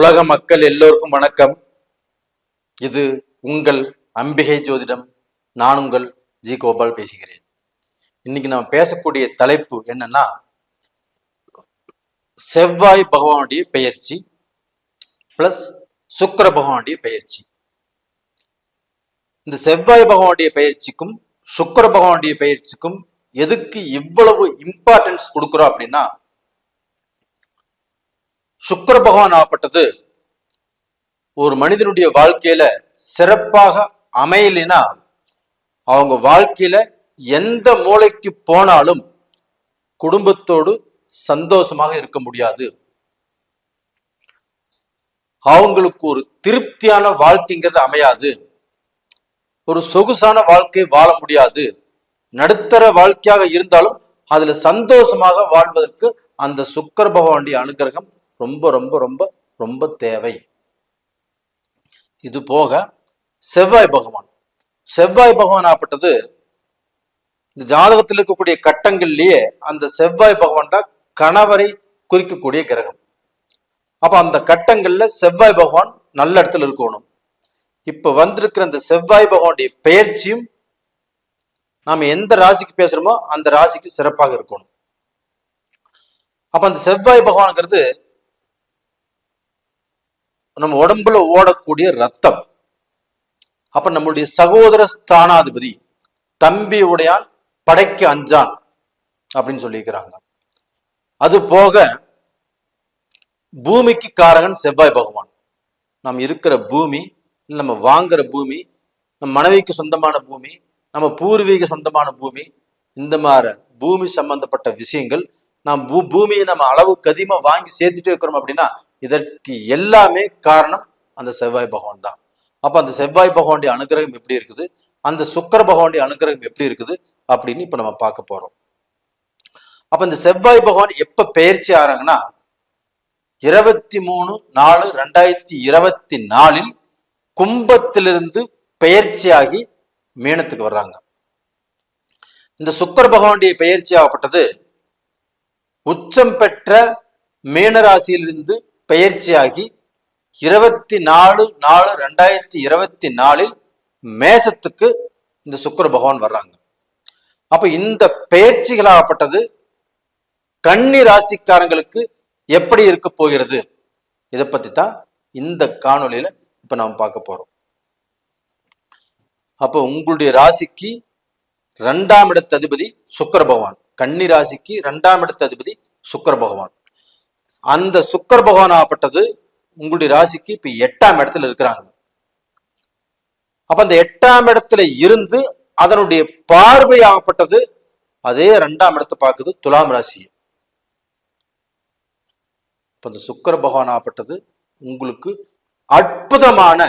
உலக மக்கள் எல்லோருக்கும் வணக்கம். இது உங்கள் அம்பிகை ஜோதிடம். நான் உங்கள் ஜி கோபால் பேசுகிறேன். இன்னைக்கு நம்ம பேசக்கூடிய தலைப்பு என்னன்னா செவ்வாய் பகவானுடைய பெயர்ச்சி பிளஸ் சுக்கர பகவானுடைய பெயர்ச்சி. இந்த செவ்வாய் பகவானுடைய பெயர்ச்சிக்கும் சுக்கர பகவானுடைய பெயர்ச்சிக்கும் எதுக்கு இவ்வளவு இம்பார்ட்டன்ஸ் கொடுக்குறோம் அப்படின்னா சுக்கர பகவான் ஆகப்பட்டது. ஒரு மனிதனுடைய வாழ்க்கையில சிறப்பாக அமையலைன்னா அவங்க வாழ்க்கையில எந்த மூளைக்கு போனாலும் குடும்பத்தோடு சந்தோஷமாக இருக்க முடியாது. அவங்களுக்கு ஒரு திருப்தியான வாழ்க்கைங்கிறது அமையாது. ஒரு சொகுசான வாழ்க்கை வாழ முடியாது. நடுத்தர வாழ்க்கையாக இருந்தாலும் அதுல சந்தோஷமாக வாழ்வதற்கு அந்த சுக்கர பகவானுடைய அனுகிரகம் ரொம்ப ரொம்ப ரொம்ப ரொம்ப தேவை. இது போக செவ்வாய் பகவான். செவ்வாய் பகவான் ஆப்பட்டது இந்த ஜாதகத்தில் இருக்கக்கூடிய கட்டங்கள்லயே அந்த செவ்வாய் பகவான் தான் கணவரை குறிக்கக்கூடிய கிரகம். அப்ப அந்த கட்டங்கள்ல செவ்வாய் பகவான் நல்ல இடத்துல இருக்கணும். இப்ப வந்திருக்கிற அந்த செவ்வாய் பகவானுடைய பெயர்ச்சியும் நாம எந்த ராசிக்கு பேசுறோமோ அந்த ராசிக்கு சிறப்பாக இருக்கணும். அப்ப அந்த செவ்வாய் பகவான்ங்கிறது நம்ம உடம்புல ஓடக்கூடிய ரத்தம். அப்ப நம்மளுடைய சகோதர ஸ்தானாதிபதி தம்பி உடையான் படைக்கு அஞ்சான் அப்படின்னு சொல்லியிருக்கிறாங்க. அது போக பூமிக்கு காரகன் செவ்வாய் பகவான். நாம் இருக்கிற பூமி நம்ம வாங்குற பூமி நம்ம மனைவிக்கு சொந்தமான பூமி நம்ம பூர்வீக சொந்தமான பூமி இந்த மாதிரி பூமி சம்பந்தப்பட்ட விஷயங்கள் நாம் பூ பூமியை நம்ம அளவுக்கு அதிகமா வாங்கி சேர்த்துட்டே இருக்கிறோம் அப்படின்னா இதற்கு எல்லாமே காரணம் அந்த செவ்வாய் பகவான் தான். அப்ப அந்த செவ்வாய் பகவானுடைய அனுகிரகம் எப்படி இருக்குது? அந்த சுக்கர பகவானுடைய அனுகிரகம் எப்படி இருக்குது? அப்படின்னு இப்ப நம்ம பார்க்க போறோம். அப்ப இந்த செவ்வாய் பகவான் எப்ப பெயர்ச்சி ஆறாங்கன்னா இருபத்தி மூணு நாலு ரெண்டாயிரத்தி இருபத்தி நாலில் கும்பத்திலிருந்து பெயர்ச்சியாகி மீனத்துக்கு வர்றாங்க. இந்த சுக்கர பகவானுடைய பெயர்ச்சி ஆகப்பட்டது உச்சம் பெற்ற மீனராசியிலிருந்து பெயர்ச்சியாகி இருபத்தி நாலு நாலு ரெண்டாயிரத்தி இருபத்தி நாலில் மேசத்துக்கு இந்த சுக்கர பகவான் வர்றாங்க. அப்ப இந்த பெயர்ச்சிகளாகப்பட்டது கன்னி ராசிக்காரங்களுக்கு எப்படி இருக்க போகிறது? இதை பத்தி தான் இந்த காணொலியில இப்ப நாம் பார்க்க போறோம். அப்போ உங்களுடைய ராசிக்கு ரெண்டாம் இடத்த அதிபதி சுக்கர பகவான். கன்னி ராசிக்கு ரெண்டாம் இடத்த அதிபதி சுக்கர பகவான். அந்த சுக்கர பகவான் ஆகப்பட்டது உங்களுடைய ராசிக்கு இப்ப எட்டாம் இடத்துல இருக்கிறாங்க. அப்ப அந்த எட்டாம் இடத்துல இருந்து அதனுடைய பார்வை ஆகப்பட்டது அதே ரெண்டாம் இடத்தை பார்க்குது துலாம் ராசி இப்ப இந்த சுக்கர பகவான் ஆகப்பட்டது உங்களுக்கு அற்புதமான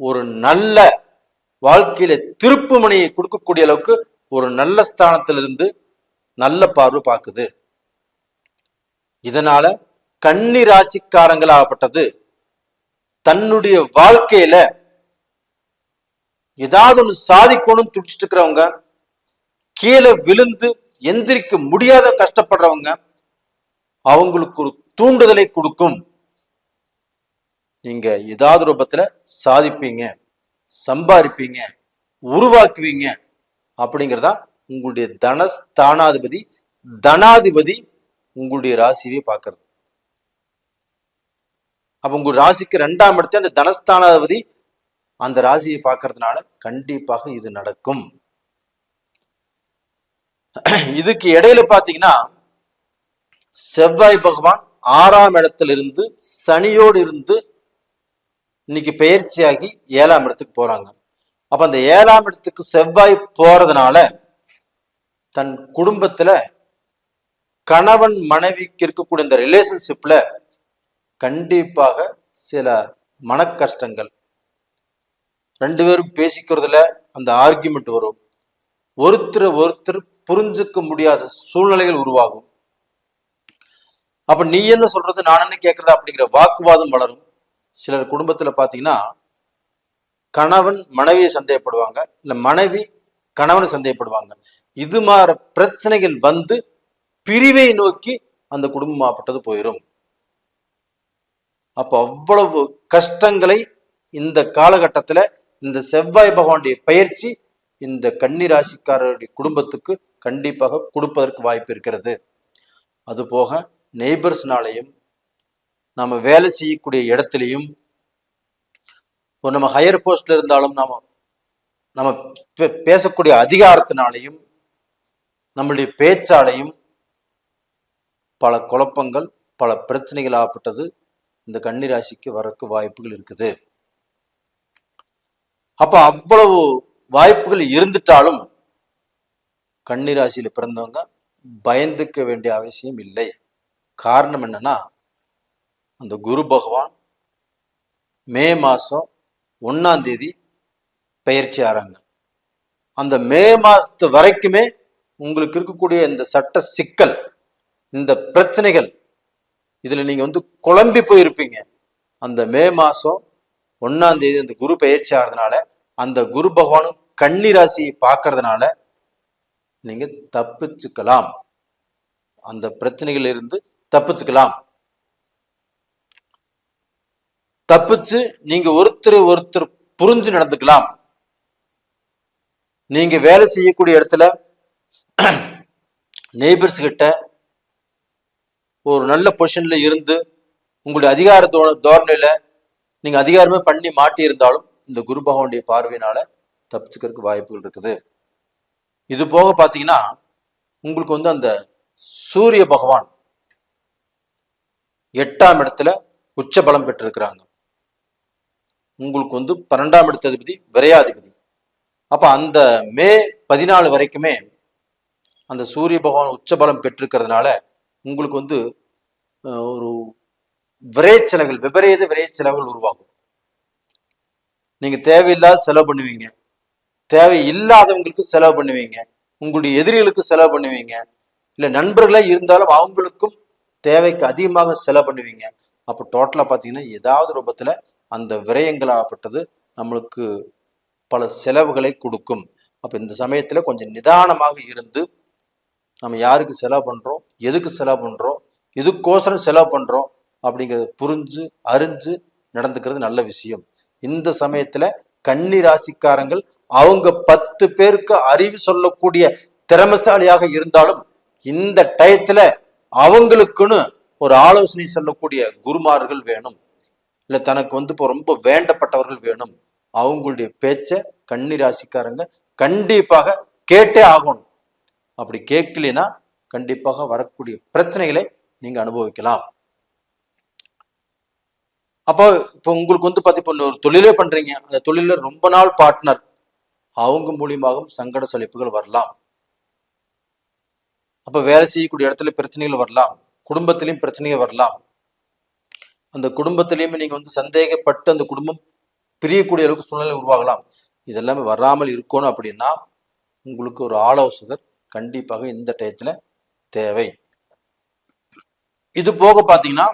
ஒரு நல்ல வாழ்க்கையில திருப்பு முனையை கொடுக்கக்கூடிய அளவுக்கு ஒரு நல்ல ஸ்தானத்திலிருந்து நல்ல பார்வை பார்க்குது. இதனால கன்னி ராசிக்காரங்களாகப்பட்டது தன்னுடைய வாழ்க்கையில ஏதாவது ஒண்ணு சாதிக்கணும்னு துடிச்சிட்டு இருக்கிறவங்க கீழே விழுந்து எந்திரிக்க முடியாத கஷ்டப்படுறவங்க அவங்களுக்கு ஒரு தூண்டுதலை கொடுக்கும். நீங்க ஏதாவது ரூபத்துல சாதிப்பீங்க சம்பாதிப்பீங்க உருவாக்குவீங்க அப்படிங்கிறதா உங்களுடைய தனஸ்தானாதிபதி தனாதிபதி உங்களுடைய ராசியவே பார்க்கறது. அப்ப உங்க ராசிக்கு ரெண்டாம் இடத்துல அந்த தனஸ்தானாதிபதி அந்த ராசியை பார்க்கறதுனால கண்டிப்பாக இது நடக்கும். இதுக்கு இடையில பாத்தீங்கன்னா செவ்வாய் பகவான் ஆறாம் இடத்துல இருந்து சனியோடு இருந்து இன்னைக்கு பயிற்சியாகி ஏழாம் இடத்துக்கு போறாங்க. அப்ப அந்த ஏழாம் இடத்துக்கு செவ்வாய் போறதுனால தன் குடும்பத்துல கணவன் மனைவிக்கு இருக்கக்கூடிய இந்த ரிலேஷன்ஷிப்ல கண்டிப்பாக சில மன கஷ்டங்கள் ரெண்டு பேரும் பேசிக்கிறதுல அந்த ஆர்கியூமெண்ட் வரும். ஒருத்தர் ஒருத்தர் புரிஞ்சுக்க முடியாத சூழ்நிலைகள் உருவாகும். அப்ப நீ என்ன சொல்றது நான் என்ன கேட்கறது அப்படிங்கிற வாக்குவாதம் வளரும். சிலர் குடும்பத்துல பாத்தீங்கன்னா கணவன் மனைவியை சந்தேகப்படுவாங்க இல்ல மனைவி கணவனை சந்தேகப்படுவாங்க. இது மாதிரி பிரச்சனைகள் வந்து பிரிவை நோக்கி அந்த குடும்பம் குடும்பமாப்பட்டது போயிடும் அப்போ அவ்வளவு கஷ்டங்களை இந்த காலகட்டத்துல இந்த செவ்வாய் பகவானுடைய பயிற்சி இந்த கன்னி ராசிக்காரருடைய குடும்பத்துக்கு கண்டிப்பாக கொடுப்பதற்கு வாய்ப்பு இருக்கிறது. அது போக நெய்பர்ஸ்னாலையும் நம்ம வேலை செய்யக்கூடிய இடத்துலையும் ஒரு நம்ம ஹையர் போஸ்ட்ல இருந்தாலும் நாம நம்ம பே- பேசக்கூடிய அதிகாரத்தினாலையும் நம்மளுடைய பேச்சாலையும் பல குழப்பங்கள் பல பிரச்சனைகள் ஆகப்பட்டது இந்த கன்னிராசிக்கு வரக்கு வாய்ப்புகள் இருக்குது. அப்ப அவ்வளவு வாய்ப்புகள் இருந்துட்டாலும் கன்னிராசியில பிறந்தவங்க பயந்துக்க வேண்டிய அவசியம் இல்லை. காரணம் என்னன்னா அந்த குரு பகவான் மே மாசம் ஒன்னாம் தேதி பயிற்சி ஆறாங்க அந்த மே மாதத்து வரைக்குமே உங்களுக்கு இருக்கக்கூடிய இந்த சட்ட சிக்கல் இந்த பிரச்சனைகள் இதில் நீங்கள் வந்து குழம்பி போயிருப்பீங்க. அந்த மே மாதம் ஒன்னாம் தேதி அந்த குரு பயிற்சி ஆகிறதுனால அந்த குரு பகவானும் கன்னி ராசியை பார்க்கறதுனால நீங்கள் தப்பிச்சுக்கலாம். அந்த பிரச்சனைகள் இருந்து தப்பிச்சுக்கலாம். தப்பிச்சு நீங்க ஒருத்தர் ஒருத்தர் புரிஞ்சு நடந்துக்கலாம். நீங்க வேலை செய்யக்கூடிய இடத்துல நெய்பர்ஸ் கிட்ட ஒரு நல்ல பொசிஷன்ல இருந்து உங்களுடைய அதிகார தோ- தோரணையில நீங்க அதிகாரமே பண்ணி மாட்டி இருந்தாலும் இந்த குரு பகவானுடைய பார்வையினால தப்பிச்சுக்கிறதுக்கு வாய்ப்புகள் இருக்குது. இது போக பாத்தீங்கன்னா உங்களுக்கு வந்து அந்த சூரிய பகவான் எட்டாம் இடத்துல உச்ச பலம் பெற்றிருக்கிறாங்க. உங்களுக்கு வந்து பன்னெண்டாம் இடத்த அதிபதி விரையாதிபதி. அப்போ அந்த மே பதினாலு வரைக்குமே அந்த சூரிய பகவான் உச்சபலம் பெற்றிருக்கிறதுனால உங்களுக்கு வந்து ஒரு விரைச்செலவுகள் விபரீத விரைச்செலவுகள் உருவாகும். நீங்கள் தேவையில்லாத செலவு பண்ணுவீங்க. தேவை இல்லாதவங்களுக்கு செலவு பண்ணுவீங்க. உங்களுடைய எதிரிகளுக்கு செலவு பண்ணுவீங்க. இல்லை நண்பர்களே இருந்தாலும் அவங்களுக்கும் தேவைக்கு அதிகமாக செலவு பண்ணுவீங்க. அப்போ டோட்டலாக பார்த்தீங்கன்னா ஏதாவது ரூபத்தில் அந்த விரயங்களாகப்பட்டது நம்மளுக்கு பல செலவுகளை கொடுக்கும். அப்போ இந்த சமயத்துல கொஞ்சம் நிதானமாக இருந்து நம்ம யாருக்கு செலவு பண்றோம் எதுக்கு செலவு பண்றோம் எதுக்கோசரம் செலவு பண்றோம் அப்படிங்கிறத புரிஞ்சு அறிஞ்சு நடந்துக்கிறது நல்ல விஷயம். இந்த சமயத்துல கன்னி ராசிக்காரங்கள் அவங்க பத்து பேருக்கு அறிவு சொல்லக்கூடிய திறமசாலியாக இருந்தாலும் இந்த டயத்துல அவங்களுக்குன்னு ஒரு ஆலோசனை சொல்லக்கூடிய குருமார்கள் வேணும். இல்ல தனக்கு வந்து இப்போ ரொம்ப வேண்டப்பட்டவர்கள் வேணும். அவங்களுடைய பேச்ச கன்னி ராசிக்காரங்க கண்டிப்பாக கேட்டே ஆகணும். அப்படி கேட்கலைன்னா கண்டிப்பாக வரக்கூடிய பிரச்சனைகளை நீங்க அனுபவிக்கலாம். அப்போ இப்போ உங்களுக்கு வந்து பார்த்து இப்போ ஒரு தொழிலே பண்றீங்க. அந்த தொழில ரொம்ப நாள் பார்ட்னர் அவங்க மூலியமாகவும் சங்கட சலிப்புகள் வரலாம். அப்போ வேலை செய்யக்கூடிய இடத்துல பிரச்சனைகள் வரலாம். குடும்பத்திலையும் பிரச்சனைகள் வரலாம். அந்த குடும்பத்திலையுமே நீங்க வந்து சந்தேகப்பட்டு அந்த குடும்பம் பிரியக்கூடிய அளவுக்கு சூழ்நிலை உருவாகலாம். இதெல்லாமே வராமல் இருக்கணும் அப்படின்னா உங்களுக்கு ஒரு ஆலோசகர் கண்டிப்பாக இந்த டயத்தில் தேவை. இது போக பாத்தீங்கன்னா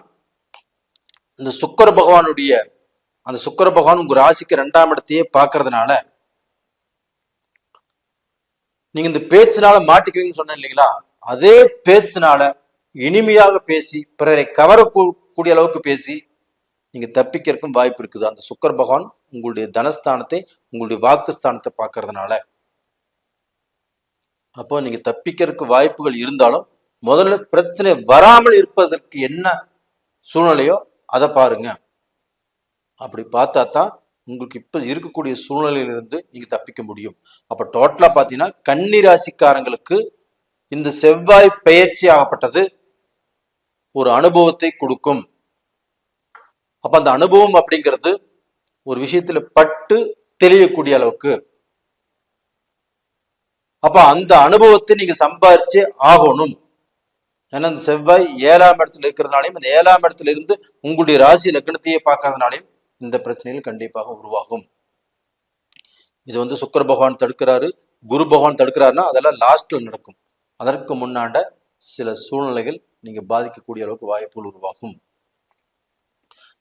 இந்த சுக்கர பகவானுடைய அந்த சுக்கர பகவான் உங்க ராசிக்கு ரெண்டாம் இடத்தையே பார்க்கறதுனால நீங்க இந்த பேச்சினால மாட்டிக்குவீங்கன்னு சொன்னேன் இல்லைங்களா? அதே பேச்சினால இனிமையாக பேசி பிறரை கவரக்கூடிய அளவுக்கு பேசி நீங்க தப்பிக்கிறதுக்கும் வாய்ப்பு இருக்குது. அந்த சுக்கர பகவான் உங்களுடைய தனஸ்தானத்தை உங்களுடைய வாக்குஸ்தானத்தை பார்க்கறதுனால. அப்போ நீங்க தப்பிக்கிறதுக்கு வாய்ப்புகள் இருந்தாலும் முதல்ல பிரச்சனை வராமல் இருப்பதற்கு என்ன சூழ்நிலையோ அதை பாருங்க. அப்படி பார்த்தா தான் உங்களுக்கு இப்ப இருக்கக்கூடிய சூழ்நிலையிலிருந்து நீங்க தப்பிக்க முடியும். அப்ப டோட்டலா பாத்தீங்கன்னா கன்னி ராசிக்காரங்களுக்கு இந்த செவ்வாய் பெயர்ச்சி ஆகப்பட்டது ஒரு அனுபவத்தை கொடுக்கும். அப்ப அந்த அனுபவம் அப்படிங்கிறது ஒரு விஷயத்துல பட்டு தெளியக்கூடிய அளவுக்கு. அப்ப அந்த அனுபவத்தை நீங்க சம்பாரிச்சு ஆகணும். ஏன்னா இந்த செவ்வாய் ஏழாம் இடத்துல இருக்கிறதுனாலையும் இந்த ஏழாம் இடத்துல இருந்து உங்களுடைய ராசி லக்னத்தையே பார்க்கறதுனாலையும் இந்த பிரச்சனைகள் கண்டிப்பாக உருவாகும். இது வந்து சுக்கர பகவான் தடுக்கிறாரு குரு பகவான் தடுக்கிறாருன்னா அதெல்லாம் லாஸ்ட்ல நடக்கும். அதற்கு முன்னாண்ட சில சூழ்நிலைகள் நீங்க பாதிக்கக்கூடிய அளவுக்கு வாய்ப்புகள் உருவாகும்.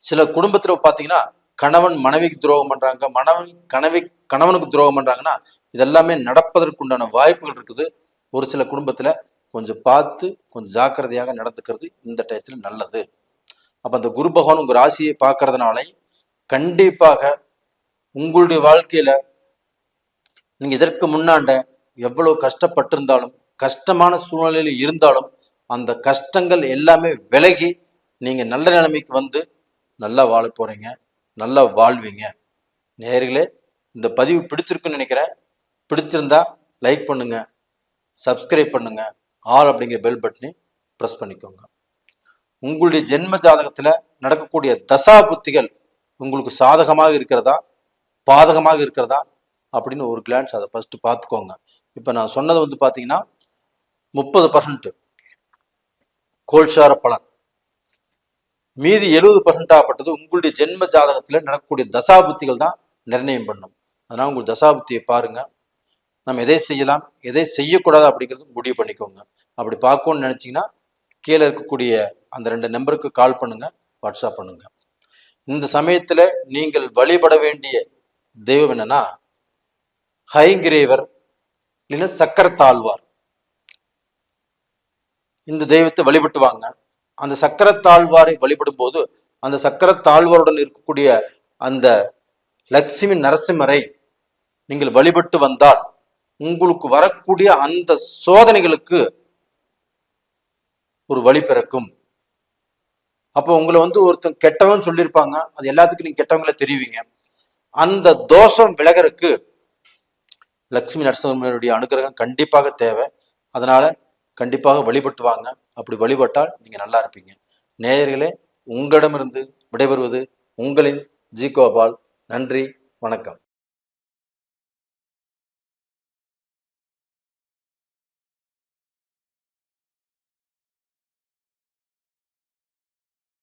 சில குடும்பத்துல பாத்தீங்கன்னா கணவன் மனைவிக்கு துரோகம் பண்றாங்க மனைவி கனவி கணவனுக்கு துரோகம் பண்றாங்கன்னா இதெல்லாமே நடப்பதற்குண்டான வாய்ப்புகள் இருக்குது. ஒரு சில குடும்பத்துல கொஞ்சம் பார்த்து கொஞ்சம் ஜாக்கிரதையாக நடந்துக்கிறது இந்த டயத்துல நல்லது. அப்ப அந்த குரு பகவான் உங்க ராசியை பார்க்கறதுனால கண்டிப்பாக உங்களுடைய வாழ்க்கையில நீங்க இதற்கு முன்னாண்ட எவ்வளவு கஷ்டப்பட்டிருந்தாலும் கஷ்டமான சூழ்நிலையில் இருந்தாலும் அந்த கஷ்டங்கள் எல்லாமே விலகி நீங்க நல்ல நிலைமைக்கு வந்து நல்லா வாழ போறீங்க நல்லா வாழ்வீங்க. நேர்களே இந்த பதிவு பிடிச்சிருக்குன்னு நினைக்கிறேன். பிடிச்சிருந்தா லைக் பண்ணுங்க சப்ஸ்கிரைப் பண்ணுங்க ஆல் அப்படிங்கிற பெல் பட்டனை ப்ரெஸ் பண்ணிக்கோங்க. உங்களுடைய ஜென்ம ஜாதகத்தில் நடக்கக்கூடிய தசா புத்திகள் உங்களுக்கு சாதகமாக இருக்கிறதா பாதகமாக இருக்கிறதா அப்படின்னு ஒரு கிளான்ஸ் அதை ஃபஸ்ட்டு பார்த்துக்கோங்க. இப்போ நான் சொன்னது வந்து பார்த்தீங்கன்னா முப்பது பர்சன்ட் கோல்சார பலன். மீதி எழுபது பர்சன்ட் ஆகப்பட்டது உங்களுடைய ஜென்ம ஜாதகத்தில் நடக்கக்கூடிய தசாபுத்திகள் தான் நிர்ணயம் பண்ணும். அதனால் உங்கள் தசாபுத்தியை பாருங்க. நம்ம எதை செய்யலாம் எதை செய்யக்கூடாது அப்படிங்கிறது முடிவு பண்ணிக்கோங்க. அப்படி பார்க்கணும்னு நினச்சிங்கன்னா கீழே இருக்கக்கூடிய அந்த ரெண்டு நம்பருக்கு கால் பண்ணுங்க வாட்ஸ்அப் பண்ணுங்க. இந்த சமயத்தில் நீங்கள் வழிபட வேண்டிய தெய்வம் என்னன்னா ஹைங்கிரேவர் இல்லைன்னா சக்கரத்தாழ்வார். இந்த தெய்வத்தை வழிபட்டு வாங்க. அந்த சக்கரத்தாழ்வாரை வழிபடும் போது அந்த சக்கரத்தாழ்வாருடன் இருக்கக்கூடிய அந்த லட்சுமி நரசிம்மரை நீங்கள் வழிபட்டு வந்தால் உங்களுக்கு வரக்கூடிய அந்த சோதனைகளுக்கு ஒரு வழி பிறக்கும். அப்போ உங்களை வந்து ஒருத்தன் கெட்டவன் சொல்லியிருப்பாங்க. அது எல்லாத்துக்கும் நீங்க கெட்டவங்களை தெரிவிங்க. அந்த தோஷம் விலகருக்கு லட்சுமி நரசிம்மருடைய அனுகிரகம் கண்டிப்பாக தேவை. அதனால கண்டிப்பாக வழிபட்டு வாங்க அப்படி வழிபட்டால் நீங்கள் நல்லா இருப்பீங்க. நேயர்களே உங்களிடமிருந்து விடைபெறுவது உங்களின் ஜி கோபால் நன்றி வணக்கம்.